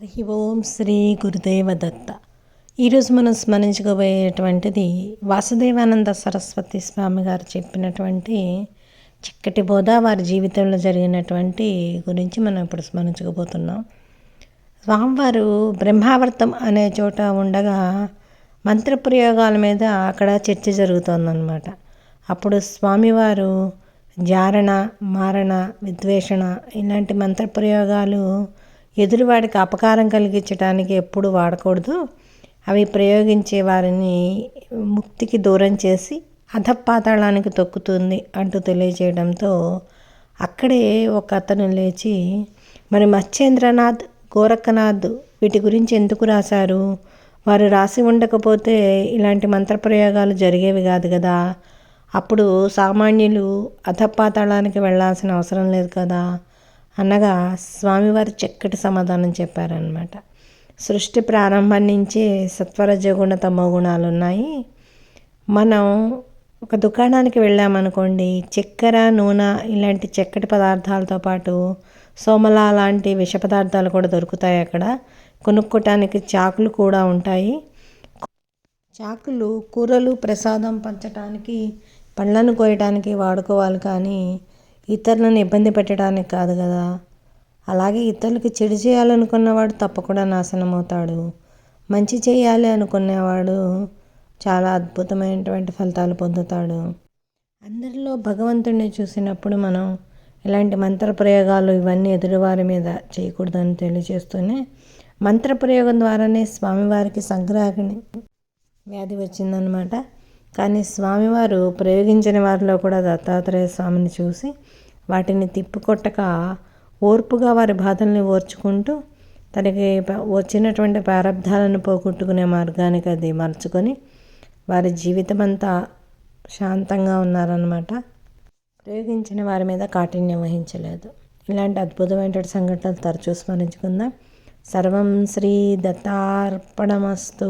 హరి ఓం శ్రీ గురుదేవ దత్త. ఈరోజు మనం స్మరించుకోబోయేటువంటిది వాసుదేవానంద సరస్వతి స్వామి గారు చెప్పినటువంటి చిక్కటి బోధ వారి జీవితంలో జరిగినటువంటి గురించి మనం ఇప్పుడు స్మరించుకోబోతున్నాం. స్వామివారు బ్రహ్మావర్తం అనే చోట ఉండగా మంత్రప్రయోగాల మీద అక్కడ చర్చ జరుగుతోందనమాట అప్పుడు స్వామివారు జారణ మారణ విద్వేషణ ఇలాంటి మంత్రప్రయోగాలు ఎదురువాడికి అపకారం కలిగించడానికి ఎప్పుడు వాడకూడదు. అవి ప్రయోగించే వారిని ముక్తికి దూరం చేసి అధపాతాళానికి తొక్కుతుంది అంటూ తెలియజేయడంతో అక్కడే ఒక అతను లేచి మరి మత్స్యేంద్రనాథ్ గోరఖనాథ్ వీటి గురించి ఎందుకు రాశారు? వారు రాసి ఉండకపోతే ఇలాంటి మంత్రప్రయోగాలు జరిగేవి కాదు కదా. అప్పుడు సామాన్యులు అధపాతాళానికి వెళ్ళాల్సిన అవసరం లేదు కదా. అనగా స్వామివారు చక్కటి సమాధానం చెప్పారనమాట సృష్టి ప్రారంభం నుంచి సత్వరజగుణ తమో గుణాలు ఉన్నాయి మనం ఒక దుకాణానికి వెళ్ళామనుకోండి చక్కెర నూనె ఇలాంటి చక్కటి పదార్థాలతో పాటు సోమల లాంటి విష పదార్థాలు కూడా దొరుకుతాయి అక్కడ. కొనుక్కోటానికి చాకులు కూడా ఉంటాయి. చాకులు కూరలు ప్రసాదం పంచటానికి పండ్లను కోయటానికి వాడుకోవాలి కానీ ఇతరులను ఇబ్బంది పెట్టడానికి కాదు కదా. అలాగే ఇతరులకి చెడు చేయాలనుకున్నవాడు తప్పకుండా నాశనం అవుతాడు మంచి చేయాలి అనుకునేవాడు చాలా అద్భుతమైనటువంటి ఫలితాలు పొందుతాడు. అందరిలో భగవంతుడిని చూసినప్పుడు మనం ఇలాంటి మంత్రప్రయోగాలు ఇవన్నీ ఎదురువారి మీద చేయకూడదని తెలియజేస్తూనే మంత్రప్రయోగం ద్వారానే స్వామివారికి సంగ్రహణి వ్యాధి వచ్చిందనమాట కానీ స్వామివారు ప్రయోగించిన వారిలో కూడా దత్తాత్రేయ స్వామిని చూసి వాటిని తిప్పికొట్టక ఓర్పుగా వారి బాధల్ని ఓర్చుకుంటూ తనకి వచ్చినటువంటి ప్రారంధాలను పోగొట్టుకునే మార్గానికి అది మర్చుకొని వారి జీవితం అంతా శాంతంగా ఉన్నారనమాట ప్రయోగించిన వారి మీద కాఠిన్యం వహించలేదు. ఇలాంటి అద్భుతమైన సంఘటనలు తరచూ స్మరించుకుందాం. సర్వం శ్రీ దత్తార్పణమస్తు.